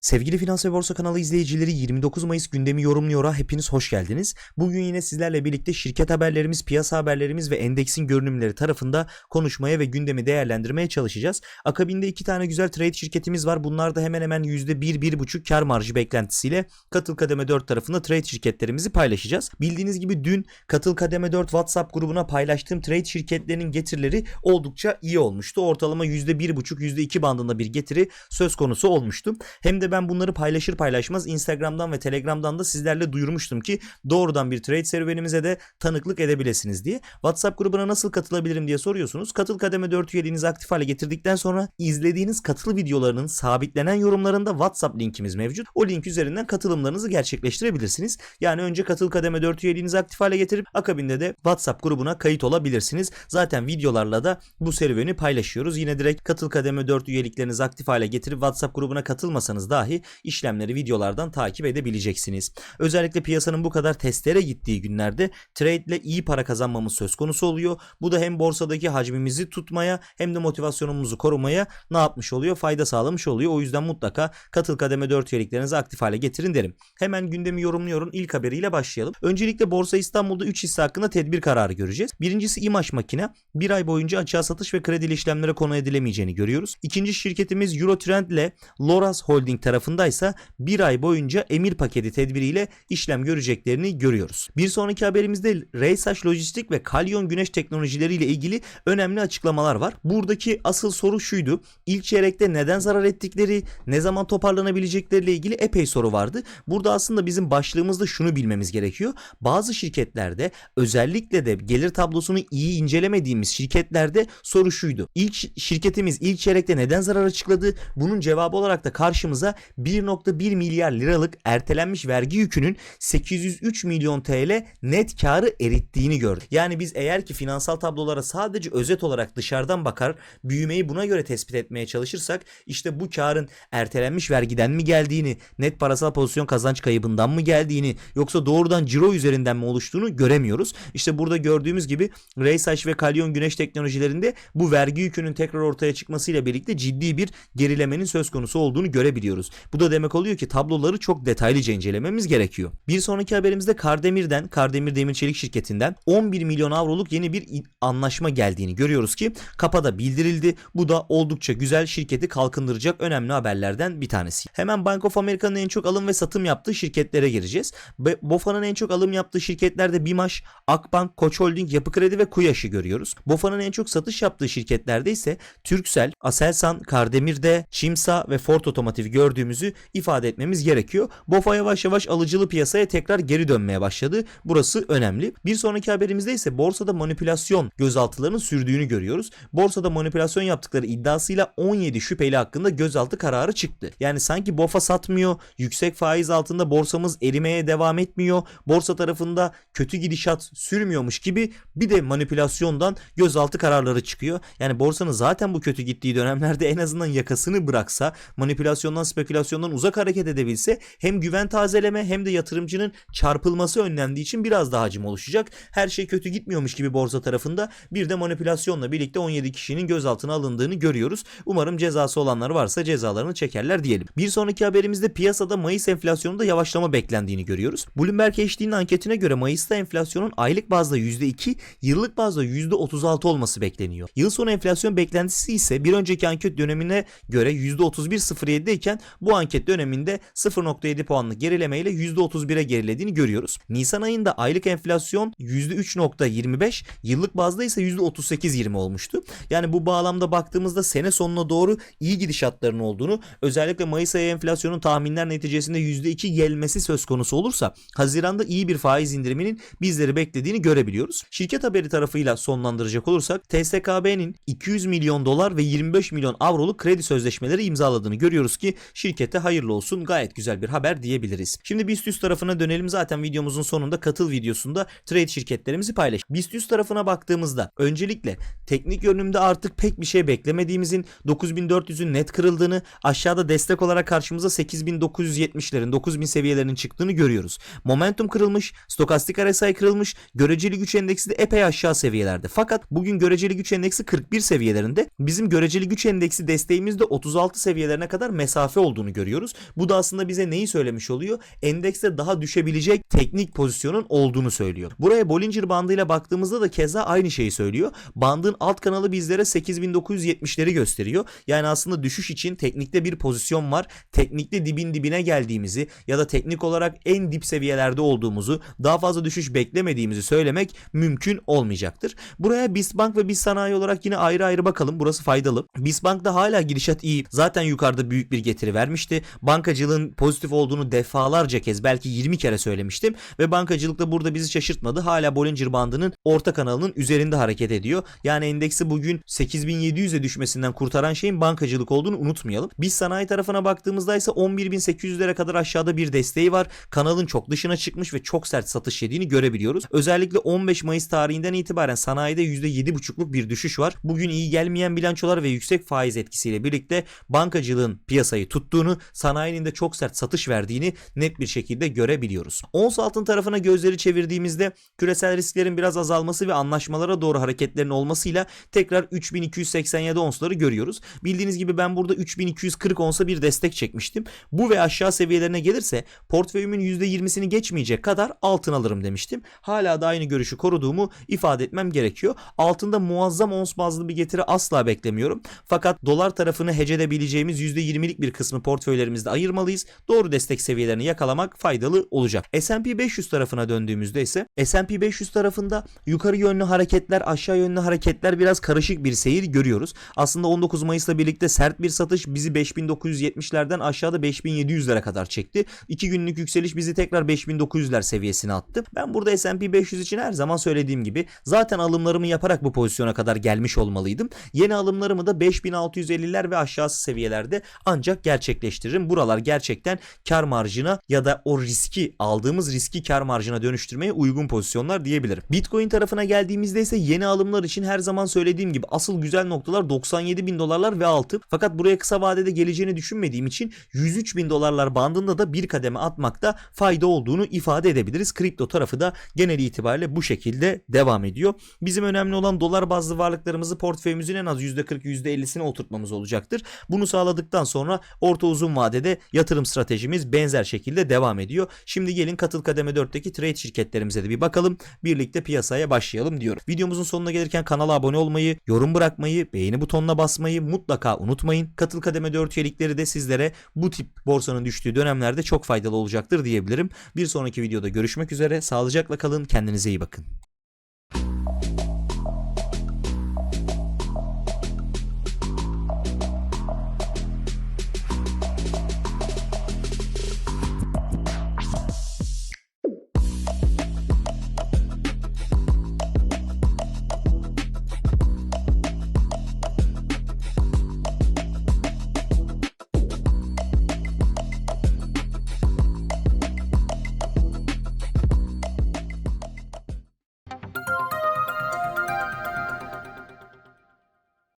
Sevgili Finans ve Borsa kanalı izleyicileri 29 Mayıs gündemi yorumluyor'a hepiniz hoş geldiniz. Bugün yine sizlerle birlikte şirket haberlerimiz, piyasa haberlerimiz ve endeksin görünümleri tarafında konuşmaya ve gündemi değerlendirmeye çalışacağız. Akabinde iki tane güzel trade şirketimiz var. Bunlar da hemen hemen %1-1,5 kar marjı beklentisiyle Katıl Kademe 4 tarafında trade şirketlerimizi paylaşacağız. Bildiğiniz gibi dün Katıl Kademe 4 WhatsApp grubuna paylaştığım trade şirketlerinin getirileri oldukça iyi olmuştu. Ortalama %1,5-%2 bandında bir getiri söz konusu olmuştu. Hem de ben bunları paylaşır paylaşmaz Instagram'dan ve Telegram'dan da sizlerle duyurmuştum ki doğrudan bir trade serüvenimize de tanıklık edebilirsiniz diye. WhatsApp grubuna nasıl katılabilirim diye soruyorsunuz. Katıl kademe 4 üyeliğinizi aktif hale getirdikten sonra izlediğiniz katıl videolarının sabitlenen yorumlarında WhatsApp linkimiz mevcut. O link üzerinden katılımlarınızı gerçekleştirebilirsiniz. Yani önce katıl kademe 4 üyeliğinizi aktif hale getirip akabinde de WhatsApp grubuna kayıt olabilirsiniz. Zaten videolarla da bu serüveni paylaşıyoruz. Yine direkt katıl kademe 4 üyeliklerinizi aktif hale getirip WhatsApp grubuna katılmasanız dahi işlemleri videolardan takip edebileceksiniz. Özellikle piyasanın bu kadar testere gittiği günlerde trade ile iyi para kazanmamız söz konusu oluyor. Bu da hem borsadaki hacmimizi tutmaya hem de motivasyonumuzu korumaya ne yapmış oluyor? Fayda sağlamış oluyor. O yüzden mutlaka katıl kademe 4 üyeliklerinizi aktif hale getirin derim. Hemen gündemi yorumluyorum. İlk haberiyle başlayalım. Öncelikle Borsa İstanbul'da 3 hisse hakkında tedbir kararı göreceğiz. Birincisi İMAŞ Makine. Bir ay boyunca açığa satış ve kredili işlemlere konu edilemeyeceğini görüyoruz. İkinci şirketimiz Eurotrend ile Loras Holding tarafındaysa bir ay boyunca emir paketi tedbiriyle işlem göreceklerini görüyoruz. Bir sonraki haberimizde Reysaş Lojistik ve Kalyon Güneş Teknolojileri ile ilgili önemli açıklamalar var. Buradaki asıl soru şuydu. İlk çeyrekte neden zarar ettikleri, ne zaman toparlanabilecekleriyle ilgili epey soru vardı. Burada aslında bizim başlığımızda şunu bilmemiz gerekiyor. Bazı şirketlerde özellikle de gelir tablosunu iyi incelemediğimiz şirketlerde soru şuydu. İlk şirketimiz ilk çeyrekte neden zarar açıkladı? Bunun cevabı olarak da karşımıza 1.1 milyar liralık ertelenmiş vergi yükünün 803 milyon TL net karı erittiğini gördük. Yani biz eğer ki finansal tablolara sadece özet olarak dışarıdan bakar, büyümeyi buna göre tespit etmeye çalışırsak işte bu karın ertelenmiş vergiden mi geldiğini, net parasal pozisyon kazanç kaybından mı geldiğini yoksa doğrudan ciro üzerinden mi oluştuğunu göremiyoruz. İşte burada gördüğümüz gibi Reysaş ve Kalyon Güneş teknolojilerinde bu vergi yükünün tekrar ortaya çıkmasıyla birlikte ciddi bir gerilemenin söz konusu olduğunu görebiliyoruz. Bu da demek oluyor ki tabloları çok detaylıca incelememiz gerekiyor. Bir sonraki haberimizde Kardemir'den, Kardemir Demir Çelik şirketinden 11 milyon avroluk yeni bir anlaşma geldiğini görüyoruz ki kapada bildirildi. Bu da oldukça güzel şirketi kalkındıracak önemli haberlerden bir tanesi. Hemen Bank of America'nın en çok alım ve satım yaptığı şirketlere gireceğiz. BOFA'nın en çok alım yaptığı şirketlerde BİMAŞ, Akbank, Koç Holding, Yapı Kredi ve Kuyaş'ı görüyoruz. BOFA'nın en çok satış yaptığı şirketlerde ise Türksel, Aselsan, Kardemir'de, Çimsa ve Ford Otomotiv gördüğümüzü ifade etmemiz gerekiyor. BOFA yavaş yavaş alıcılı piyasaya tekrar geri dönmeye başladı. Burası önemli. Bir sonraki haberimizde ise borsada manipülasyon gözaltılarının sürdüğünü görüyoruz. Borsada manipülasyon yaptıkları iddiasıyla 17 şüpheli hakkında gözaltı kararı çıktı. Yani sanki BOFA satmıyor, yüksek faiz altında borsamız erimeye devam etmiyor, borsa tarafında kötü gidişat sürmüyormuş gibi bir de manipülasyondan gözaltı kararları çıkıyor. Yani borsanın zaten bu kötü gittiği dönemlerde en azından yakasını bıraksa, manipülasyondan, spekülasyondan uzak hareket edebilse hem güven tazeleme hem de yatırımcının çarpılması önlendiği için biraz daha hacim oluşacak. Her şey kötü gitmiyormuş gibi borsa tarafında bir de manipülasyonla birlikte 17 kişinin gözaltına alındığını görüyoruz. Umarım cezası olanlar varsa cezalarını çekerler diyelim. Bir sonraki haberimizde piyasada Mayıs enflasyonunda yavaşlama beklendiğini görüyoruz. Bloomberg HD'nin anketine göre Mayıs'ta enflasyonun aylık bazda %2, yıllık bazda %36 olması bekleniyor. Yıl sonu enflasyon beklentisi ise bir önceki anket dönemine göre %31.07 iken bu anket döneminde 0.7 puanlık gerilemeyle %31'e gerilediğini görüyoruz. Nisan ayında aylık enflasyon %3.25, yıllık bazda ise %38.20 olmuştu. Yani bu bağlamda baktığımızda sene sonuna doğru iyi gidişatların olduğunu, özellikle Mayıs ayı enflasyonun tahminler neticesinde %2 gelmesi söz konusu olursa Haziran'da iyi bir faiz indiriminin bizleri beklediğini görebiliyoruz. Şirket haberi tarafıyla sonlandıracak olursak TSKB'nin 200 milyon dolar ve 25 milyon avroluk kredi sözleşmeleri imzaladığını görüyoruz ki şirkete hayırlı olsun gayet güzel bir haber diyebiliriz. Şimdi BIST 100 tarafına dönelim zaten videomuzun sonunda katıl videosunda trade şirketlerimizi paylaş. BIST 100 tarafına baktığımızda öncelikle teknik yönümde artık pek bir şey beklemediğimizin 9400'ün net kırıldığını aşağıda destek olarak karşımıza 8970'lerin 9000 seviyelerinin çıktığını görüyoruz. Momentum kırılmış, stokastik RSI kırılmış, göreceli güç endeksi de epey aşağı seviyelerde. Fakat bugün göreceli güç endeksi 41 seviyelerinde. Bizim göreceli güç endeksi desteğimiz de 36 seviyelerine kadar mesafe olduğunu görüyoruz. Bu da aslında bize neyi söylemiş oluyor? Endekste daha düşebilecek teknik pozisyonun olduğunu söylüyor. Buraya Bollinger bandıyla baktığımızda da keza aynı şeyi söylüyor. Bandın alt kanalı bizlere 8970'leri gösteriyor. Yani aslında düşüş için teknikte bir pozisyon var. Teknikte dibin dibine geldiğimizi ya da teknik olarak en dip seviyelerde olduğumuzu, daha fazla düşüş beklemediğimizi söylemek mümkün olmayacaktır. Buraya BIST ve BIST Sanayi olarak yine ayrı ayrı bakalım. Burası faydalı. BIST Bank'ta hala gidişat iyi. Zaten yukarıda büyük bir getiri vermişti. Bankacılığın pozitif olduğunu defalarca kez belki 20 kere söylemiştim ve bankacılık da burada bizi şaşırtmadı. Hala Bollinger bandının orta kanalının üzerinde hareket ediyor. Yani endeksi bugün 8700'e düşmesinden kurtaran şeyin bankacılık olduğunu unutmayalım. Biz sanayi tarafına baktığımızda ise 11800'lere kadar aşağıda bir desteği var. Kanalın çok dışına çıkmış ve çok sert satış yediğini görebiliyoruz. Özellikle 15 Mayıs tarihinden itibaren sanayide %7,5'luk bir düşüş var. Bugün iyi gelmeyen bilançolar ve yüksek faiz etkisiyle birlikte bankacılığın piyasayı tuttuğunu, sanayinin de çok sert satış verdiğini net bir şekilde görebiliyoruz. Ons altın tarafına gözleri çevirdiğimizde küresel risklerin biraz azalması ve anlaşmalara doğru hareketlerin olmasıyla tekrar 3287 onsları görüyoruz. Bildiğiniz gibi ben burada 3240 onsa bir destek çekmiştim. Bu ve aşağı seviyelerine gelirse portföyümün %20'sini geçmeyecek kadar altın alırım demiştim. Hala da aynı görüşü koruduğumu ifade etmem gerekiyor. Altında muazzam ons bazlı bir getiri asla beklemiyorum. Fakat dolar tarafını hece edebileceğimiz %20'lik bir kısmı portföylerimizde ayırmalıyız. Doğru destek seviyelerini yakalamak faydalı olacak. S&P 500 tarafına döndüğümüzde ise S&P 500 tarafında yukarı yönlü hareketler, aşağı yönlü hareketler biraz karışık bir seyir görüyoruz. Aslında 19 Mayıs'la birlikte sert bir satış bizi 5970'lerden aşağıda 5700'lere kadar çekti. 2 günlük yükseliş bizi tekrar 5900'ler seviyesine attı. Ben burada S&P 500 için her zaman söylediğim gibi zaten alımlarımı yaparak bu pozisyona kadar gelmiş olmalıydım. Yeni alımlarımı da 5650'ler ve aşağısı seviyelerde ancak gerçekleştiririm. Buralar gerçekten kar marjına ya da o riski aldığımız riski kar marjına dönüştürmeye uygun pozisyonlar diyebilirim. Bitcoin tarafına geldiğimizde ise yeni alımlar için her zaman söylediğim gibi asıl güzel noktalar 97 bin dolarlar ve altı. Fakat buraya kısa vadede geleceğini düşünmediğim için 103 bin dolarlar bandında da bir kademe atmakta fayda olduğunu ifade edebiliriz. Kripto tarafı da genel itibariyle bu şekilde devam ediyor. Bizim önemli olan dolar bazlı varlıklarımızı portföyümüzün en az %40 %50'sine oturtmamız olacaktır. Bunu sağladıktan sonra orta uzun vadede yatırım stratejimiz benzer şekilde devam ediyor. Şimdi gelin katıl kademe 4'teki trade şirketlerimize de bir bakalım. Birlikte piyasaya başlayalım diyorum. Videomuzun sonuna gelirken kanala abone olmayı, yorum bırakmayı, beğeni butonuna basmayı mutlaka unutmayın. Katıl kademe 4 üyelikleri de sizlere bu tip borsanın düştüğü dönemlerde çok faydalı olacaktır diyebilirim. Bir sonraki videoda görüşmek üzere. Sağlıcakla kalın. Kendinize iyi bakın.